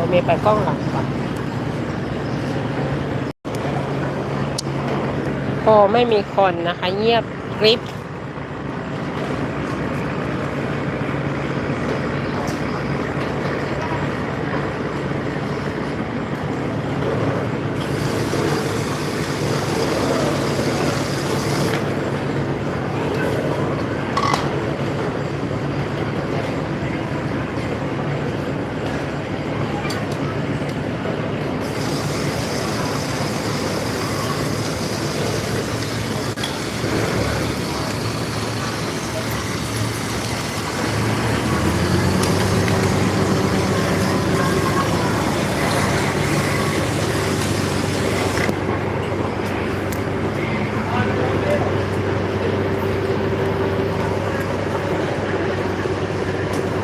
ยวเมย์ไปกล้องหลังก่อนพอไม่มีคนนะคะ เงียบกริบ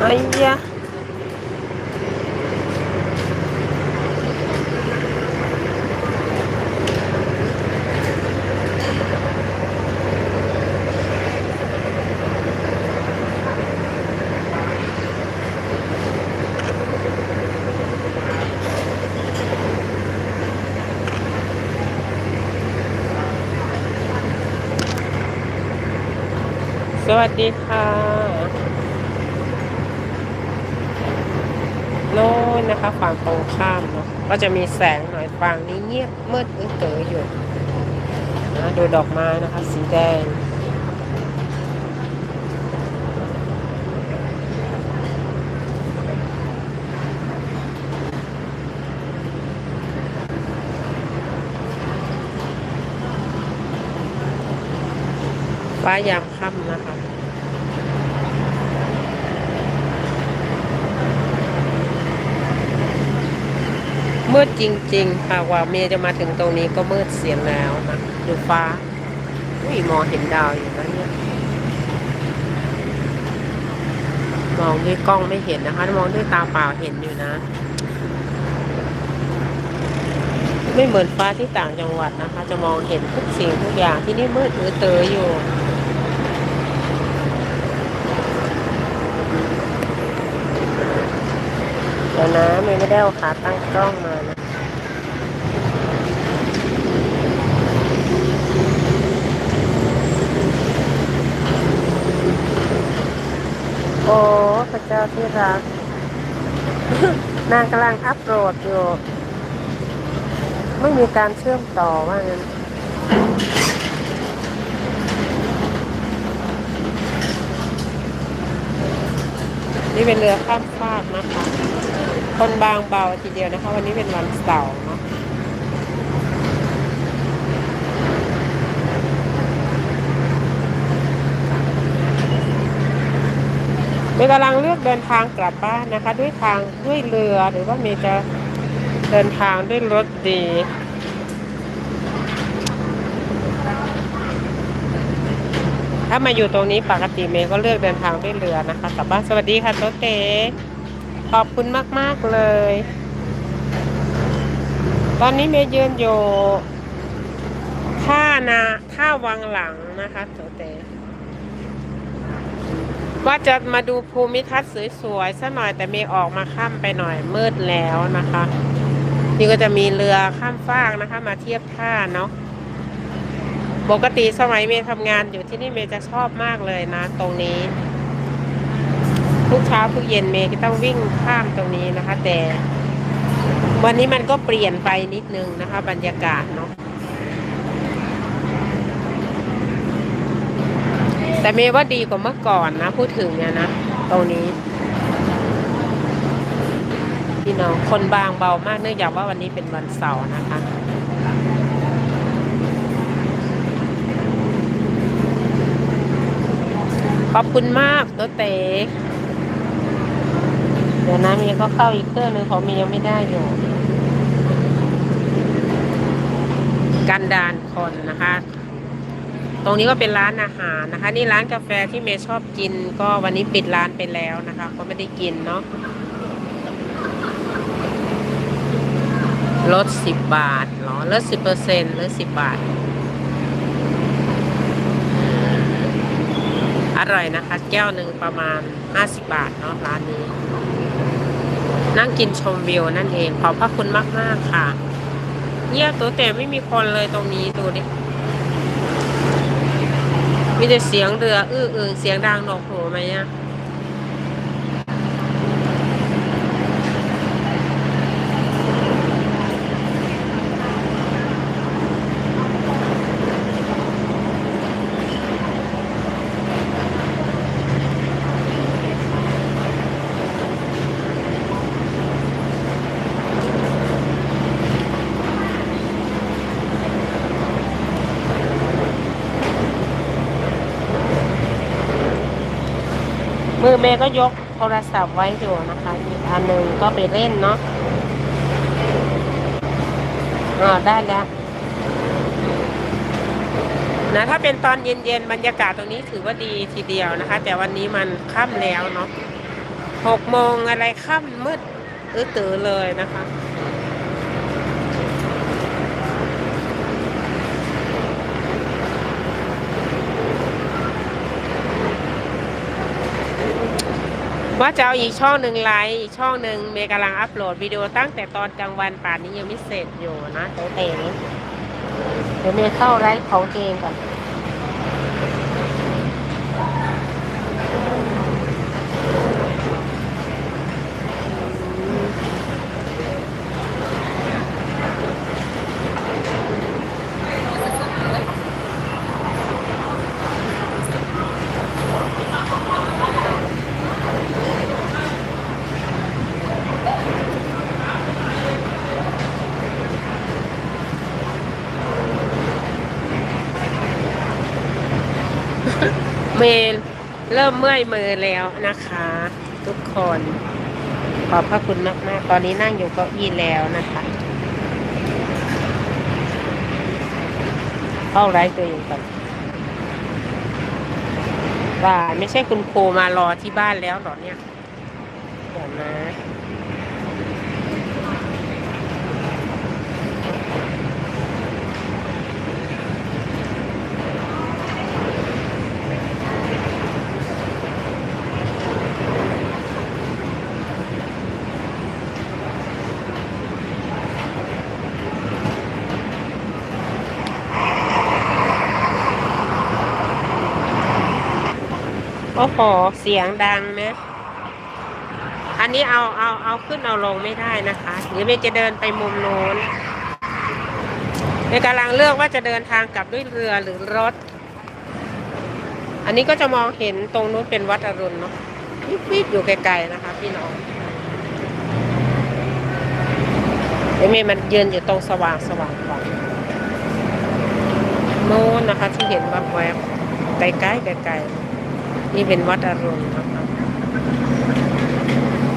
ไอ้ยะส วัสดีค่ะโน่นนะคะฝั่งตรงข้ามเนาะก็จะมีแสงหน่อยฝั่งนี้เงียบมืดอึ้งเต๋ออยู่นะดูดอกไม้นะคะ สีแดงฟ้ายามค่ำนะคะ มืดจริงๆค่ะกว่าเมียจะมาถึงตรงนี้ก็มืดเสียงแล้วนะดูฟ้าอุ้ยมองเห็นดาวอยู่นะเนี่ยมองด้วยกล้องไม่เห็นนะคะ มองด้วยตาเปล่าเห็นอยู่นะ ไม่เหมือนฟ้าที่ต่างจังหวัดนะคะ จะมองเห็นทุกสิ่งทุกอย่างที่นี่มืดอือเตออยู่ ดี๋ยวนะเมย์ไม่ได้เอาขาตั้งกล้องมานะโอ้พระเจ้าที่รัก นางกำลังอัพโหลดอยู่ ไม่มีการเชื่อมต่อว่างั้นนี่เป็นเรือข้ามฟากนะคะ คนบางเบาทีเดียวนะคะ วันนี้เป็นวันเสาร์เนาะเมย์กำลังเลือกเดินทางกลับบ้านนะคะ ด้วยทางด้วยเรือหรือว่าเมย์จะเดินทางด้วยรถดีถ้ามาอยู่ตรงนี้ปกติเมย์ก็เลือกเดินทางด้วยเรือนะคะกลับบ้านสวัสดีค่ะโตเต ขอบคุณมาก ๆ เลย ตอนนี้เมย์ยืนอยู่ท่านาท่าวังหลังนะคะโตเตว่าจะมาดูภูมิทัศน์สวยๆสักหน่อยแต่เมย์ออกมาข้ามไปหน่อยมืดแล้วนะคะ นี่ก็จะมีเรือข้ามฟากนะคะ มาเทียบท่าเนาะปกติสมัยเมย์ทำงานอยู่ที่นี่เมย์จะชอบมากเลยนะ ตรงนี้ ทุกเช้าทุกเย็นเมย์ก็ต้องวิ่งข้ามตรงนี้นะคะ แต่วันนี้มันก็เปลี่ยนไปนิดนึงนะคะ บรรยากาศเนาะแต่เมย์ว่าดีกว่าเมื่อก่อนนะ พูดถึงเนี่ยนะตรงนี้พี่น้องคนบางเบามากเนื่องจากว่าวันนี้เป็นวันเสาร์นะคะขอบคุณมากตัวเต๋ เดี๋ยวนะเมย์ก็เข้าอีกเครื่องหนึงของเมย์ยังไม่ได้อยู่ กันดานคนนะคะ ตรงนี้ก็เป็นร้านอาหารนะคะ นี่ร้านกาแฟที่เมย์ชอบกิน ก็วันนี้ปิดร้านไปแล้วนะคะ ก็ไม่ได้กินเนาะลดสิบบาทเหรอลดสิบเปอร์เซ็นต์ลดสิบบาท อร่อยนะคะ แก้วหนึ่งประมาณห้าสิบบาทเนาะร้านนี้ นั่งกินชมวิวนั่นเอง ขอบพระคุณมาก ๆ ค่ะ เงียบตัวแต่ไม่มีคนเลยตรงนี้ดูดิ มีแต่เสียงเรือ อื้อเออเสียงดังหนวกหูไหมอะ เมย์ก็ยกโทรศัพท์ไว้อยู่นะคะ อีกอันหนึ่งก็ไปเล่นเนาะอ่าได้แล้วนะถ้าเป็นตอนเย็นๆบรรยากาศตรงนี้ถือว่าดีทีเดียวนะคะ แต่วันนี้มันค่ำแล้วเนาะหกโมงอะไรค่ำมืดอื้อตือเลยนะคะ ว่าจะเอาอีกช่องหนึ่งไลฟ์อีกช่องหนึ่งเมย์กำลังอัปโหลดวิดีโอตั้งแต่ตอนกลางวันป่านนี้ยังไม่เสร็จอยู่นะเตเต๋เดี๋ยวเมย์เข้าไลฟ์ของเกงก่อน เมย์เริ่มเมื่อยมือแล้วนะคะ ทุกคนขอบพระคุณมากๆ ตอนนี้นั่งอยู่เก้าอี้แล้วนะคะเข้าไลฟ์ตัวเองก่อนว่าไม่ใช่คุณครูมารอที่บ้านแล้วหรอเนี่ยเดี๋ยวนะ โอ้โห เสียงดังไหมอันนี้เอาเอาเอาขึ้นเอาลงไม่ได้นะคะเดี๋ยวเมย์จะเดินไปมุมโน้นเมย์กำลังเลือกว่าจะเดินทางกลับด้วยเรือหรือรถ อันนี้ก็จะมองเห็นตรงนู้นเป็นวัดอรุณเนาะวิบๆอยู่ไกลๆนะคะพี่น้องเดี๋ยวเมย์มันยืนอยู่ตรงสว่างสว่างก่อนโน้นนะคะที่เห็นวับแวบไกลๆไกลๆ นี่เป็นวัดอรุณนะคะ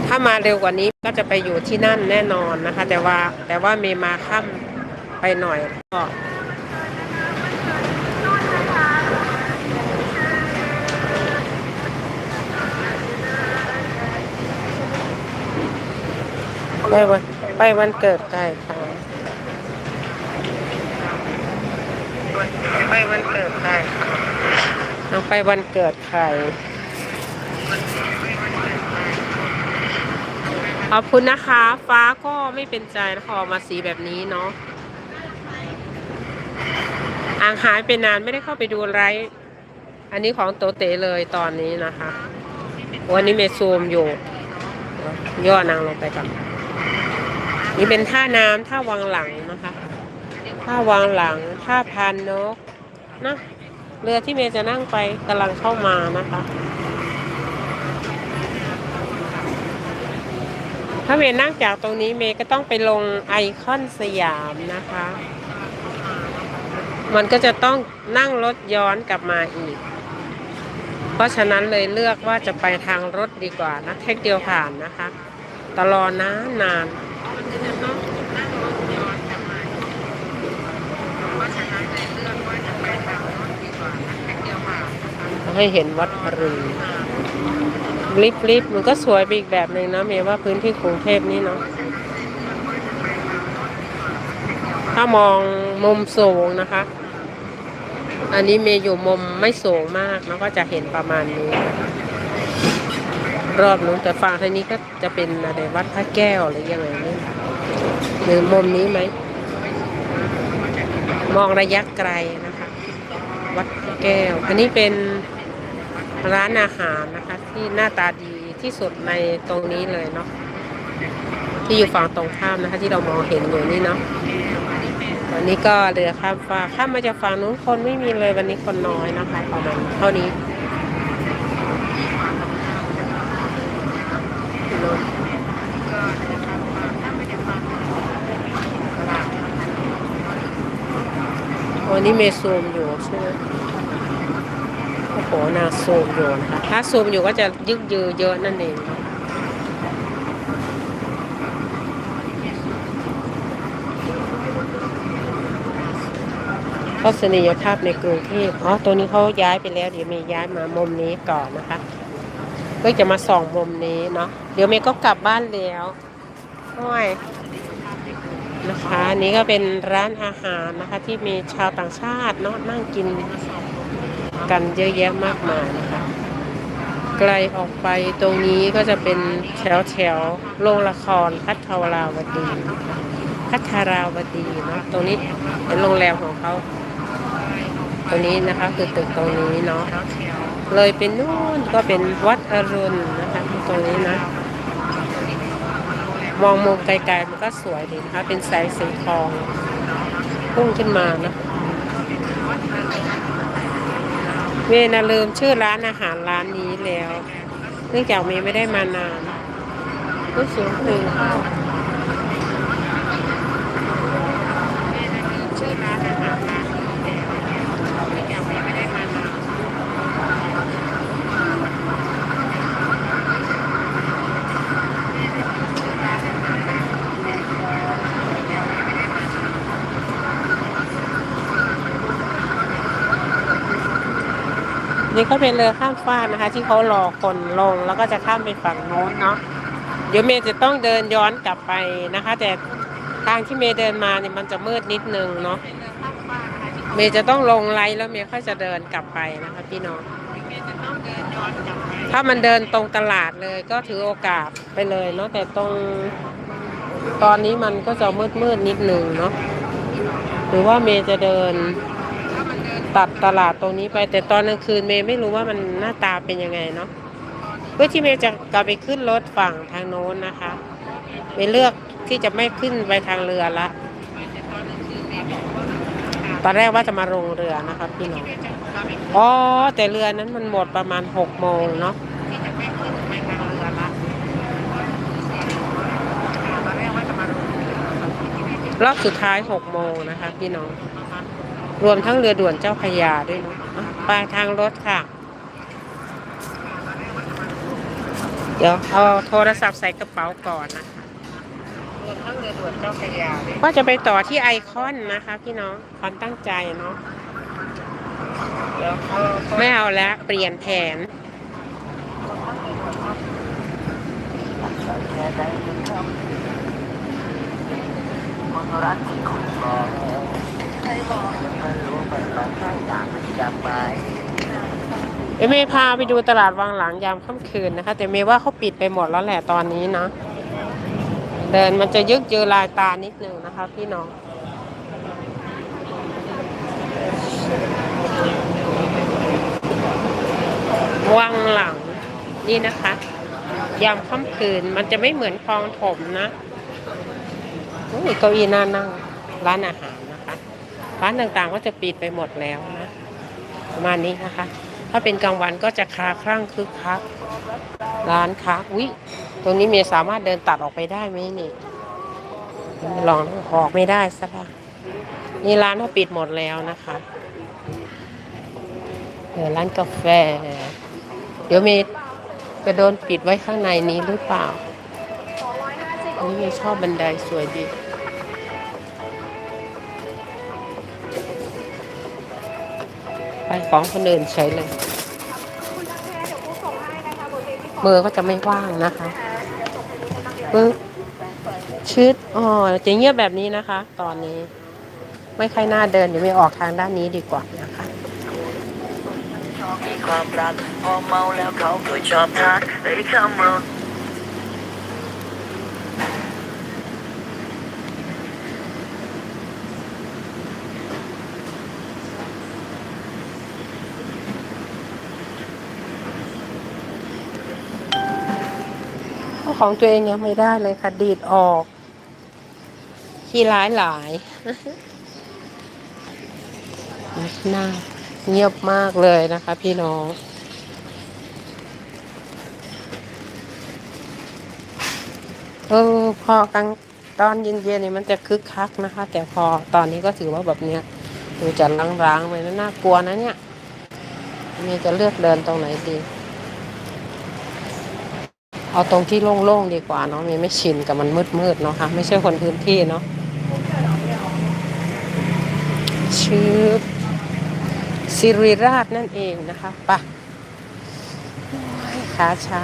ถ้ามาเร็วกว่านี้ก็จะไปอยู่ที่นั่นแน่นอนนะคะ แต่ว่าแต่ว่าเมมาค่ำไปหน่อยก็ไปวันไปวันเกิดได้ค่ะไปวันเกิดได้ค่ะ เอาไปวันเกิดใครขอบคุณนะคะ ฟ้าก็ไม่เป็นใจนะคะออกมาสีแบบนี้เนาะอ่างหายไปนานไม่ได้เข้าไปดูไลฟ์อันนี้ของโตเตเลยตอนนี้นะคะ วันนี้เมซูมอยู่ ย่อนางลงไปก่อนนี่เป็นท่าน้ำท่าวังหลังนะคะ ท่าวังหลังท่าพานนกนะ เรือที่เมย์จะนั่งไปกำลังเข้ามานะคะ ถ้าเมย์นั่งจากตรงนี้เมย์ก็ต้องไปลงไอคอนสยามนะคะ มันก็จะต้องนั่งรถย้อนกลับมาอีก เพราะฉะนั้นเลยเลือกว่าจะไปทางรถดีกว่านะเทคเดียวผ่านนะคะ ตลอดนานนาน ให้เห็นวัดอรุณลิฟลิฟมันก็สวยไปอีกแบบหนึ่งนะเมย์ว่าพื้นที่กรุงเทพนี่เนาะถ้ามองมุมสูงนะคะ อันนี้เมย์อยู่มุมไม่สูงมากแล้วก็จะเห็นประมาณนี้รรอบนู้นแต่ฝั่งทางนี้ก็จะเป็นอะไรวัดพระแก้วหรือยังไงนี่หรือมุมนี้ไหม มองระยะไกลนะคะ วัดพระแก้ว อันนี้เป็น ร้านอาหารนะคะ ที่หน้าตาดีที่สุดในตรงนี้เลยเนาะที่อยู่ฝั่งตรงข้ามนะคะ ที่เรามองเห็นอยู่นี่เนาะวันนี้ก็เรือข้ามฟ้ากข้ามมาจากฝั่งนู้นคนไม่มีเลยวันนี้คนน้อยนะคะประมาณเท่านี้วันนี้เมซูมอยู่ใช่ไหม โอ้นางซูมอยู่นะคะถ้าโซมอยู่ก็จะยึกยือเยอะนั่นเองเนาะทัศนียภาพในกรุงเทพอ๋อ ตัวนี้เขาย้ายไปแล้ว เดี๋ยวเมย์ย้ายมามุมนี้ก่อนนะคะก็จะมาส่องมุมนี้เนาะ เดี๋ยวเมย์ก็กลับบ้านแล้วโอ้ยนะคะนนี้ก็เป็นร้านอาหารนะคะ ที่มีชาวต่างชาติเนาะนั่งกิน กันเยอะแยะมากมายนะคะ ไกลออกไปตรงนี้ก็จะเป็นแถวแถวๆโรงละครพัทราวดีคะพัทราวดีเนาะตรงนี้เป็นโรงแรมของเขาตรงนี้นะคะคือตึกตรงนี้เนาะเลยเป็นนู่นก็เป็นวัดอรุณนะคะตรงนี้นะ มองมุมไกลๆมันก็สวยดีนะคะเป็นแสงสีทองพุ่งขึ้นมานะ เมย์นะลืมชื่อร้านอาหารร้านนี้แล้ว เนื่องจากเมย์ไม่ได้มานานรู้สึกถึงชื่อร้านอาหารร้านนี้แล้วเนื่องจากเมย์ไม่ได้มานาน นี่ ก็เป็นเรือข้ามฟากนะคะ ที่เขารอคนลงแล้วก็จะข้ามไปฝั่งโน้นเนาะเดี๋ยวเมย์จะต้องเดินย้อนกลับไปนะคะ แต่ทางที่เมย์เดินมาเนี่ยมันจะมืดนิดนึงเนาะเมย์จะต้องลงไลน์แล้วเมย์ค่อยจะเดินกลับไปนะคะพี่น้องถ้ามันเดินตรงตลาดเลยก็ถือโอกาสไปเลยเนาะแต่ตรงตอนนี้มันก็จะมืดมืดนิดนึงเนาะหรือว่าเมย์จะเดิน ตัดตลาดตรงนี้ไป แต่ตอนกลางคืนเมย์ไม่รู้ว่ามันหน้าตาเป็นยังไงเนาะเพื่อที่เมย์จะกลับไปขึ้นรถฝั่งทางโน้นนะคะเมย์เลือกที่จะไม่ขึ้นไปทางเรือละตอนแรกว่าจะมาลงเรือนะคะพี่น้องอ๋อแต่เรือนั้นมันหมดประมาณหกโมงเนาะรอบสุดท้ายหกโมงนะคะพี่น้อง รวมทั้งเรือด่วนเจ้าพระยาด้วยเนาะอะไปทางรถค่ะ เดี๋ยวเอาโทรศัพท์ใส่กระเป๋าก่อนนะคะรวมทั้งเรือด่วนเจ้าพระยาด้วยว่าจะไปต่อที่ไอคอนนะคะพี่น้องความตั้งใจเนาะเดี๋ยวเอาไม่เอาแล้วเปลี่ยนแผน เอเมพาไปดูตลาดวังหลังยามค่ำคืนนะคะ แต่เมย์ว่าเขาปิดไปหมดแล้วแหละตอนนี้นะ เดินมันจะยึกเจอลายตานิดนึงนะคะ พี่น้องวังหลังนี่นะคะ ยามค่ำคืนมันจะไม่เหมือนคลองถมนะโอ้ยเก้าอี้น่านั่งร้านอาหาร ร้านต่างๆก็จะปิดไปหมดแล้วนะ ประมาณนี้นะคะ ถ้าเป็นกลางวันก็จะคลาคลั่งคึกคักร้านค้าอุ้ยตรงนี้เมียสามารถเดินตัดออกไปได้ไหมนี่ลองออกไม่ได้ซะละนี่ร้านเขาปิดหมดแล้วนะคะเออร้านกาแฟ เดี๋ยวเมีจะโดนปิดไว้ข้างในนี้หรือเปล่าอันนี้ยชอบบันไดสวยดี ไปของคนอื่นเฉยเลยมือร์ก็จะไม่ว่างนะคะปึ๊บชืดอ๋อจะเงียบแบบนี้นะคะ ตอนนี้ ไม่ค่อยน่าเดินเดี๋ยวไม่ออกทางด้านนี้ดีกว่านะคะมีความรักพอเมาแล้วเขาก็ชอบทักไอ้คำว่า ของตัวเองยังไม่ได้เลยค่ะ ดีดออกขี้ร้ายหลายหน้าเงียบมากเลยนะคะ พี่น้อง เออพอกลางตอนเย็นๆนี่ยมันจะคึกคักนะคะ แต่พอตอนนี้ก็ถือว่าแบบเนี้ยดูจะร้างๆไปนะน่ากลัวนะเนี่ยมีจะเลือกเดินตรงไหนดี เอาตรงที่โล่งๆดีกว่าเนาะมีไม่ชินกับมันมืดๆเนาะค่ะไม่ใช่คนพื้นที่เนาะชื่อสิริราชนั่นเองนะคะไปะขาชา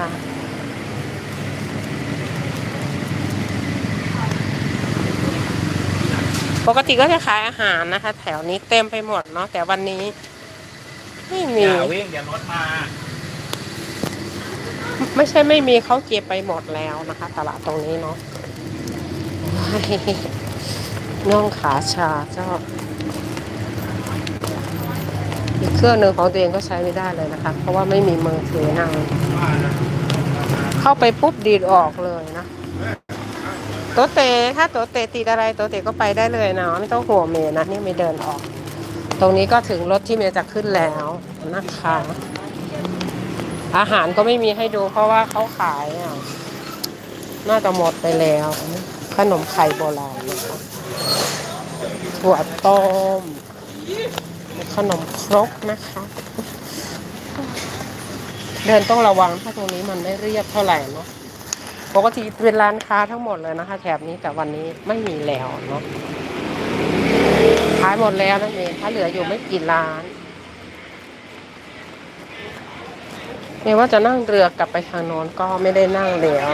ปกติก็จะขายอาหารนะคะ แถวนี้เต็มไปหมดเนาะแต่วันนี้ ไม่มีอย่าวิ่งอย่ารถมา ไม่ใช่ไม่มีเขาเก็บไปหมดแล้วนะคะ ตลาดตรงนี้เนาะน่องขาชาเจ้าอีกเครื่องหนึ่งของตัวเองก็ใช้ไม่ได้เลยนะคะ เพราะว่าไม่มีมือถือนางเข้าไปปุ๊บดีดออกเลยนะตัวเตะถ้าตัวเตะติดอะไรตัวเตะก็ไปได้เลยนะไม่ต้องห่วงเมย์นะนี่ไม่เดินออก ตรงนี้ก็ถึงรถที่เมย์จะขึ้นแล้วนะคะ อาหารก็ไม่มีให้ดู เพราะว่าเขาขายอะน่าจะหมดไปแล้ว ขนมไข่โบราณนะคะถั่วต้ม ขนมครกนะคะ เดินต้องระวังถ้าตรงนี้มันไม่เรียบเท่าไหร่เนาะปกติเป็นร้านค้าทั้งหมดเลยนะคะแถบนี้แต่วันนี้ไม่มีแล้วเนาะขายหมดแล้วนั่นเองถ้าเหลืออยู่ไม่กี่ร้าน เมย์ว่าจะนั่งเรือกลับไปทางโน้นก็ไม่ได้นั่งแล้ว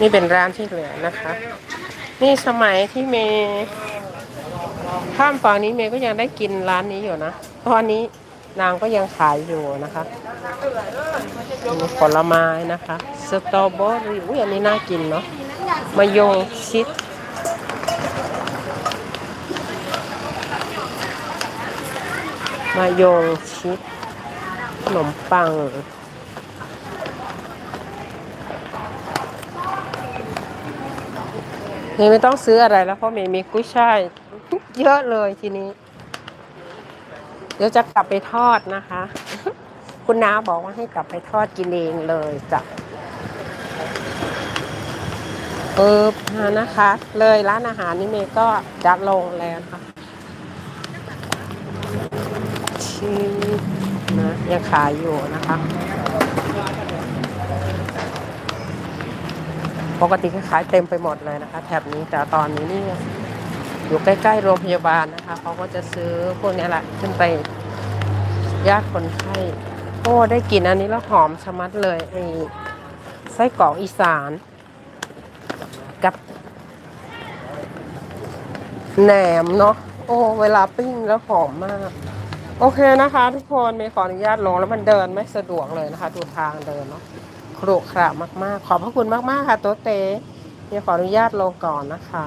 นี่เป็นร้านที่เหลือนะคะ นี่สมัยที่เมย์ข้ามฝั่งนี้เมย์ก็ยังได้กินร้านนี้อยู่นะเพราะอันนี้นางก็ยังขายอยู่นะคะมีผลไม้นะคะ สตรอเบอรี่อุ้ยอันนี้น่ากินเนาะมะยงชิดมายงชิด ขนมปังเมย์ไม่ต้องซื้ออะไรแล้วเพราะเมย์มีกุ้ยช่ายเยอะเลยทีนี้ เดี๋ยวจะกลับไปทอดนะคะ คุณน้าบอกว่าให้กลับไปทอดกินเองเลยจ้ะเออมานะคะ เลยร้านอาหารนี่เมย์ก็จัดลงแล้วนะคะชีสน ยังขายอยู่นะคะ ปกติก็ขายเต็มไปหมดเลยนะคะ แถบนี้แต่ตอนนี้นี่อยู่ใกล้ๆโรงพยาบาลนะคะเขาก็จะซื้อพวกนี้แหละขึ้นไปญาติคนไข้โอ้ได้กลิ่นอันนี้แล้วหอมชะมัดเลยไอ้ไส้กรอกอีสานกับแหนมเนาะโอ้ เวลาปิ้งแล้วหอมมาก โอเคนะคะ ทุกคนมีขออนุญาตลงแล้วมันเดินไม่สะดวกเลยนะคะดูทางเดินเนาะครุขระมาก ๆ ขอบพระคุณมาก ๆ ค่ะโตเตมีขออนุญาตลงก่อนนะคะ